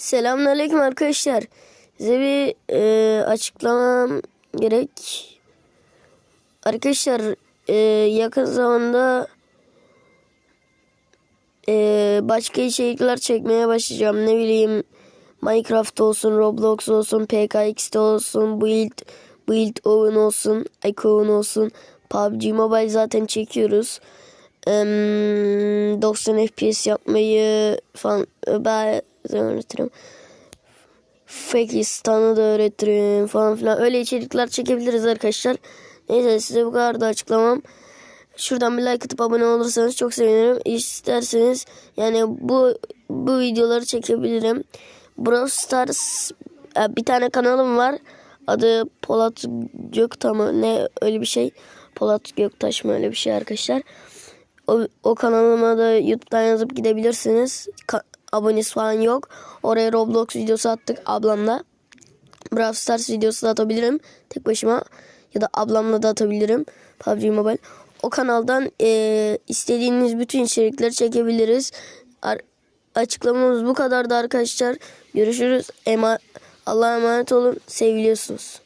Selamünaleyküm arkadaşlar. Size bir e, açıklamam gerek. Arkadaşlar e, yakın zamanda e, başka içerikler çekmeye başlayacağım. Ne bileyim Minecraft olsun, Roblox olsun, PKX'de olsun, Build, Build Oven olsun, Icon olsun, PUBG Mobile zaten çekiyoruz. Em, 90 FPS yapmayı falan e, bazen öğretirim. Fakistan'ı da öğretirim falan filan. Öyle içerikler çekebiliriz arkadaşlar. Neyse size bu kadar da açıklamam. Şuradan bir like atıp abone olursanız çok sevinirim. İsterseniz yani bu bu videoları çekebilirim. Brawl Stars bir tane kanalım var. Adı Polat Göktaş mı ne öyle bir şey. Polat Göktaş mı öyle bir şey arkadaşlar. O, o kanalıma da YouTube'dan yazıp gidebilirsiniz. Ka- abonesi falan yok. Oraya Roblox videosu attık ablamla. Brawl Stars videosu da atabilirim. Tek başıma. Ya da ablamla da atabilirim. PUBG Mobile. O kanaldan eee, istediğiniz bütün içerikleri çekebiliriz. Ar- açıklamamız bu kadardı arkadaşlar. Görüşürüz. Ema Allah'a emanet olun. Seviliyorsunuz.